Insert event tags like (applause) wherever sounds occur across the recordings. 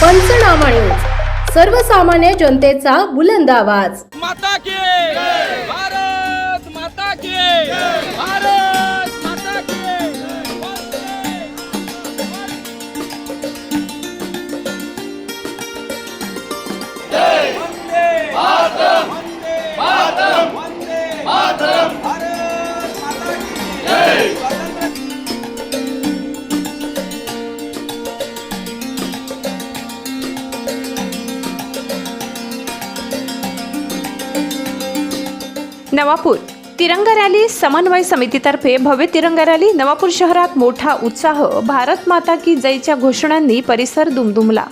पंचनामा न्यूज सर्वसामान्य जनतेचा बुलंद आवाज. माता की भारत माता की भारत माता की नवापूर. तिरंगा रॅली समन्वय समितीतर्फे भव्य तिरंगा रॅली. नवापूर शहरात मोठा उत्साह. भारत माता की जयच्या घोषणांनी परिसर दुमदुमला.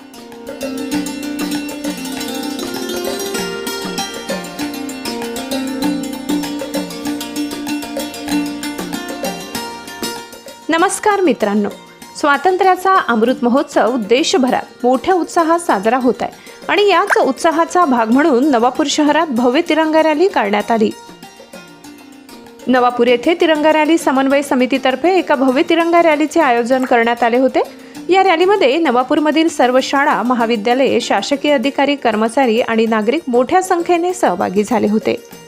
नमस्कार मित्रांनो. स्वातंत्र्याचा अमृत महोत्सव देशभरात मोठ्या उत्साहात साजरा होत आहे. आणि याच उत्साहाचा भाग म्हणून नवापूर शहरात भव्य तिरंगा रॅली काढण्यात आली. नवापूर येथे तिरंगा रॅली समन्वय समितीतर्फे एका भव्य तिरंगा रॅलीचे आयोजन करण्यात आले होते. या रॅलीमध्ये नवापूरमधील सर्व शाळा महाविद्यालये शासकीय अधिकारी कर्मचारी आणि नागरिक मोठ्या संख्येने सहभागी झाले होते.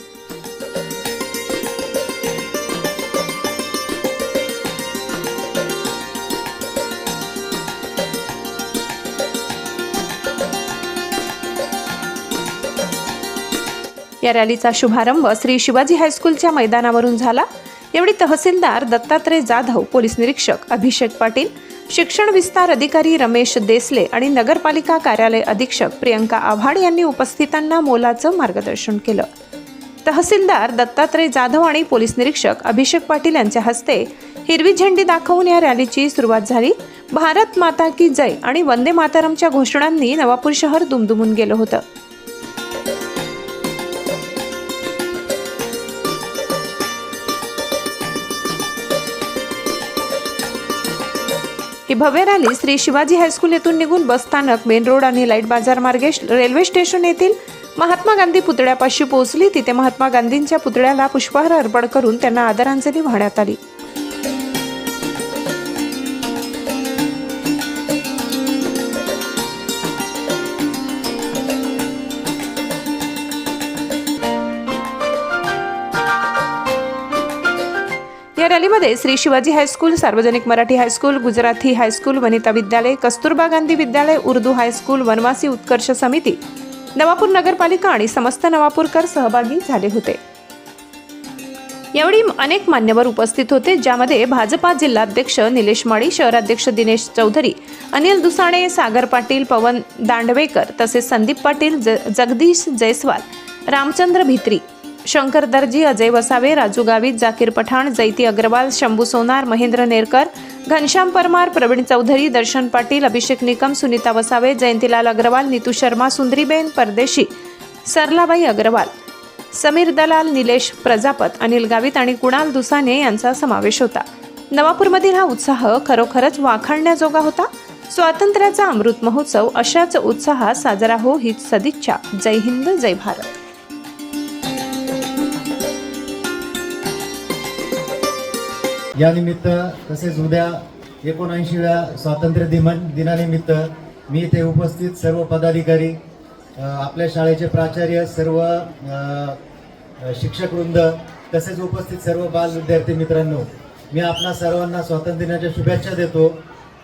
या रॅलीचा शुभारंभ श्री शिवाजी हायस्कूलच्या मैदानावरून झाला. यावेळी तहसीलदार दत्तात्रय जाधव पोलीस निरीक्षक अभिषेक पाटील शिक्षण विस्तार अधिकारी रमेश देसले आणि नगरपालिका कार्यालय अधीक्षक प्रियंका आव्हाड यांनी उपस्थितांना मोलाचं मार्गदर्शन केलं. तहसीलदार दत्तात्रय जाधव आणि पोलीस निरीक्षक अभिषेक पाटील यांच्या हस्ते हिरवी झेंडी दाखवून या रॅलीची सुरुवात झाली. भारत माता की जय आणि वंदे मातरमच्या घोषणांनी नवापूर शहर दुमदुमून गेलं होतं. ही भव्य रॅली श्री शिवाजी हायस्कूल येथून निघून बस स्थानक मेन रोड आणि लाइट बाजार मार्गे रेल्वे स्टेशन येथील महात्मा गांधी पुतळ्यापाशी पोहोचली. तिथे महात्मा गांधींच्या पुतळ्याला पुष्पहार अर्पण करून त्यांना आदरांजली वाहण्यात आली. या रॅलीमध्ये श्री शिवाजी हायस्कूल सार्वजनिक Marathi high school Gujarati high school Vanita Vidyalaya Kasturba Gandhi विद्यालय उर्दू हायस्कूल वनवासी उत्कर्ष समिती नवापूर नगरपालिका आणि समस्त नवापूरकर सहभागी झाले होते. यावेळी अनेक मान्यवर उपस्थित होते ज्यामध्ये भाजपा जिल्हाध्यक्ष निलेश माळी शहराध्यक्ष दिनेश चौधरी अनिल दुसाणे सागर पाटील पवन दांडवेकर तसेच संदीप पाटील ज जगदीश जयस्वाल रामचंद्र भित्री शंकर दर्जी अजय वसावे राजू गावित जाकीर पठाण जैती अग्रवाल शंभू सोनार महेंद्र नेरकर घनश्याम परमार प्रवीण चौधरी दर्शन पाटील अभिषेक निकम सुनीता वसावे जयंतीलाल अग्रवाल नीतू शर्मा सुंदरीबेन परदेशी सरलाबाई अग्रवाल समीर दलाल निलेश प्रजापत अनिल गावित आणि कुणाल दुसाने यांचा समावेश होता. नवापूरमधील हा उत्साह खरोखरच वाखाणण्याजोगा होता? स्वातंत्र्याचा अमृत महोत्सव अशाच उत्साहात साजरा हो हीच सदिच्छा. जय हिंद जय भारत. यानिमित्त तसेच उद्या एकोणऐंशीव्या स्वातंत्र्य दिन दिनानिमित्त मी इथे उपस्थित सर्व पदाधिकारी आपल्या शाळेचे प्राचार्य सर्व शिक्षकवृंद तसेच उपस्थित सर्व बाल विद्यार्थी मित्रांनो मी आपणा सर्वांना स्वातंत्र्य दिनाच्या शुभेच्छा देतो.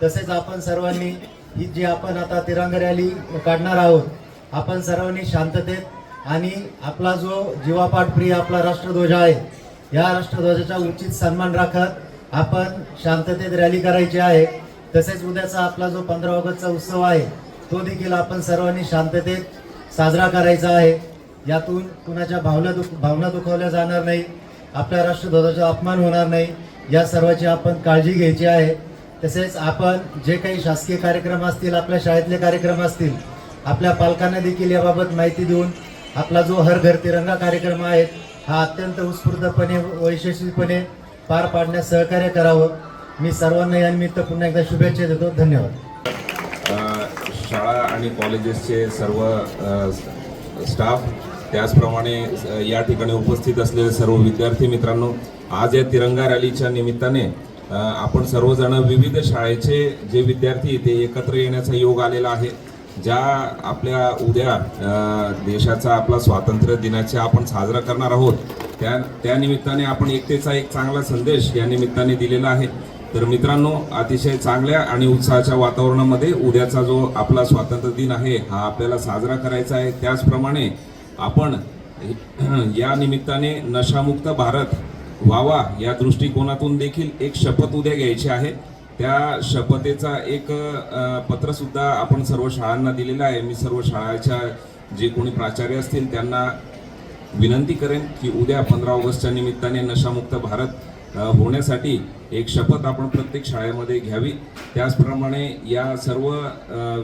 तसेच आपण सर्वांनी ही जी आपण आता तिरंगा रॅली काढणार आहोत आपण सर्वांनी शांततेत आणि आपला जो जीवापाठ प्रिय आपला राष्ट्रध्वज आहे या राष्ट्रध्वजाचा उचित सन्मान राखत आपण शांततेत रॅली करायची आहे. तसेच उद्याचा आपला जो पंधरा ऑगस्टचा उत्सव आहे तो देखील आपण सर्वांनी शांततेत साजरा करायचा आहे. यातून कुणाच्या भावना दुख भावना दुखावल्या जाणार नाही आपल्या राष्ट्रध्वजाचा अपमान होणार नाही या सर्वाची आपण काळजी घ्यायची आहे. तसेच आपण जे काही शासकीय कार्यक्रम असतील आपल्या शाळेतले कार्यक्रम असतील आपल्या पालकांना देखील याबाबत माहिती देऊन आपला जो हर घर तिरंगा कार्यक्रम आहे हा अत्यंत उत्स्फूर्तपणे व यशस्वीपणे पार पाडण्यास सहकार्य करावं. मी सर्वांना या निमित्त पुन्हा एकदा शुभेच्छा देतो. धन्यवाद. शाळा आणि कॉलेजेसचे सर्व स्टाफ त्याचप्रमाणे या ठिकाणी उपस्थित असलेले सर्व विद्यार्थी मित्रांनो आज या तिरंगा रॅलीच्या निमित्ताने आपण सर्वजण विविध शाळेचे जे विद्यार्थी ते एकत्र येण्याचा योग आलेला आहे ज्या आपल्या उद्या देशाचा आपला स्वातंत्र्य दिनाचे आपण साजरा करणार आहोत त्या त्यानिमित्ताने आपण एकतेचा एक चांगला संदेश या निमित्ताने दिलेला आहे. तर मित्रांनो अतिशय चांगल्या आणि उत्साहाच्या वातावरणामध्ये उद्याचा जो आपला स्वातंत्र्य दिन आहे हा आपल्याला साजरा करायचा आहे. त्याचप्रमाणे आपण (clears throat) या निमित्ताने नशामुक्त भारत व्हावा या दृष्टिकोनातून देखील एक शपथ उद्या घ्यायची आहे. त्या शपथेचा एक पत्रसुद्धा आपण सर्व शाळांना दिलेलं आहे. मी सर्व शाळाच्या जे कोणी प्राचार्य असतील त्यांना विनंती करेन की उद्या पंधरा ऑगस्टच्या निमित्ताने नशामुक्त भारत होण्यासाठी एक शपथ आपण प्रत्येक शाळेमध्ये घ्यावी. त्याचप्रमाणे या सर्व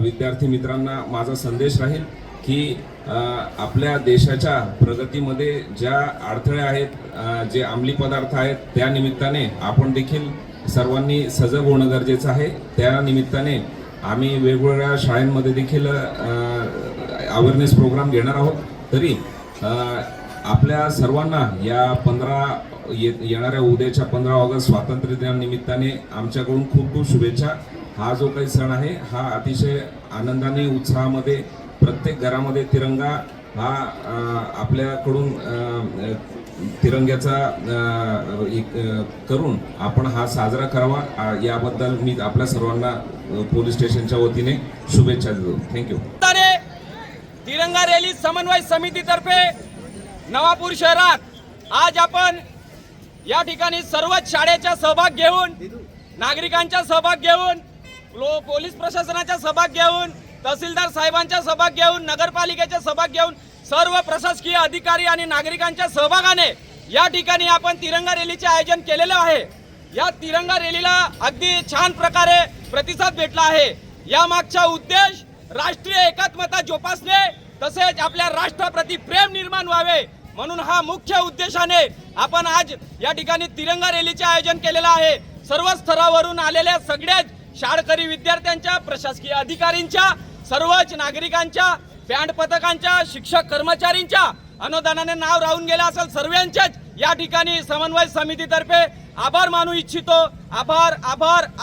विद्यार्थी मित्रांना माझा संदेश राहील की आपल्या देशाच्या प्रगतीमध्ये ज्या अडथळे आहेत जे अंमली पदार्थ आहेत त्या निमित्ताने आपण देखील सर्वांनी सजग होणं गरजेचं आहे. त्या निमित्ताने आम्ही वेगवेगळ्या शाळांमध्ये देखील अवेअरनेस प्रोग्राम घेणार आहोत. तरी आपल्या सर्वांना या पंधरा ये येणाऱ्या उद्याच्या पंधरा ऑगस्ट स्वातंत्र्य दिनानिमित्ताने आमच्याकडून खूप खूप शुभेच्छा. हा जो काही सण आहे हा अतिशय आनंदाने उत्साहामध्ये प्रत्येक घरामध्ये तिरंगा हा आपल्याकडून तिरंग्याचा एक, करून आपण हा साजरा करावा. याबद्दल मी आपल्या सर्वांना पोलीस स्टेशनच्या वतीने शुभेच्छा देतो. थँक्यू तिरंगा रॅली समन्वय समितीतर्फे नवापूर शहरात आज आपण या ठिकाणी सर्वच शाळेचा सहभाग घेऊन नागरिकांचा सहभाग घेऊन लो- पोलीस प्रशासनाचा सहभाग घेऊन तहसीलदार साहेबांचा सहभाग घेऊन नगरपालिकेचा सहभाग घेऊन सर्व प्रशासकीय अधिकारी आणि नागरिकांच्या सहभागाने या ठिकाणी आपण तिरंगा रॅलीचे आयोजन केलेलं आहे. या तिरंगा रॅलीला अगदी छान प्रकारे प्रतिसाद भेटला आहे. या मागचा उद्देश राष्ट्रीय एकात्मता जोपासणे तसेच आपल्या राष्ट्राप्रती प्रेम निर्माण व्हावे म्हणून हा मुख्य उद्देशाने आपण आज या ठिकाणी तिरंगा रॅलीचे आयोजन केलेलं आहे. सर्व स्तरावरून आलेल्या सगळ्याच शाळकरी विद्यार्थ्यांच्या प्रशासकीय अधिकारींच्या सर्वच नागरिकांच्या बँड पथकांच्या शिक्षक कर्मचारींच्या अनुदानाने नाव राहून गेलं असेल सर्वांच्याच या ठिकाणी समन्वय समितीतर्फे आभार मानू इच्छितो. आभार आभार